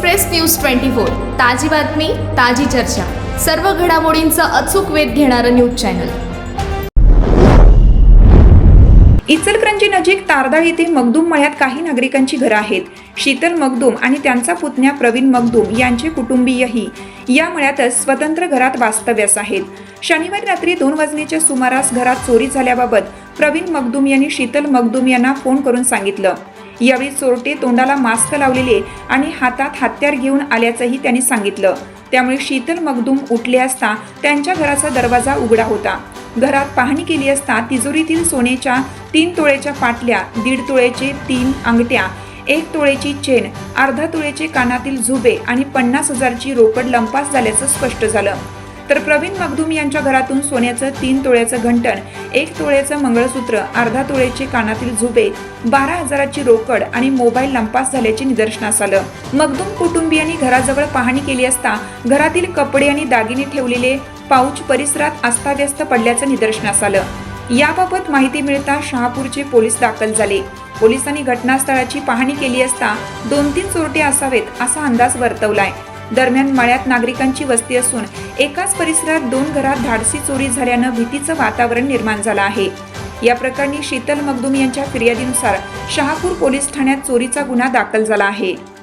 Express news twenty four ताजी बातमी ताजी चर्चा. सर्व घडामोडींचा अचूक वेध घेणारं न्यूज चॅनल. इचलकरंजी नजीक तारदा येथे मगदूम मळ्यात काही नागरिकांची घरं आहेत. शीतल मगदूम आणि त्यांचा पुतण्या प्रवीण मगदूम यांचे कुटुंबीयही. या मळ्यातच स्वतंत्र घरात वास्तव्यास आहेत. शनिवारी रात्री दोन वाजण्याच्या सुमारास घरात चोरी झाल्याबाबत प्रवीण मगदूम यांनी शीतल मगदूम यांना फोन करून सांगितलं. यावेळी चोरटे तोंडाला मास्क लावलेले आणि हातात हत्यार घेऊन आल्याचंही त्यांनी सांगितलं. त्यामुळे शीतल मगदूम उठले असता त्यांच्या घराचा दरवाजा उघडा होता. घरात पाहणी केली असता तिजोरीतील सोन्याच्या तीन तोळ्याच्या पाटल्या दीड तोळ्याचे तीन अंगठ्या एक तोळ्याची चेन अर्धा तोळ्याचे कानातील झुबे आणि पन्नास हजारची रोकड लंपास झाल्याचं स्पष्ट झालं. तर प्रवीण मगदूम यांच्या घरातून सोन्याचं तीन तोळ्याचं घंटण एक तोळ्याचं मंगळसूत्र अर्धा तोळ्याचे कानातील झुबे बारा हजाराची रोकड आणि मोबाईल लंपास झाल्याचे निदर्शनास आलं. मगदूम कुटुंबियांनी घराजवळ पाहणी केली असता घरातील कपडे आणि दागिने ठेवलेले पाऊच परिसरात अस्ताव्यस्त पडल्याचं निदर्शनास आलं. याबाबत माहिती मिळता शहापूरचे पोलीस दाखल झाले. पोलिसांनी घटनास्थळाची पाहणी केली असता दोन तीन चोरटे असावेत असा अंदाज वर्तवलाय. दरम्यान मळ्यात नागरिकांची वस्ती असून एकाच परिसरात दोन घरात धाडसी चोरी झाल्यानं भीतीचं वातावरण निर्माण झालं आहे. या प्रकरणी शीतल मगदूम यांच्या फिर्यादीनुसार शहापूर पोलीस ठाण्यात चोरीचा गुन्हा दाखल झाला आहे.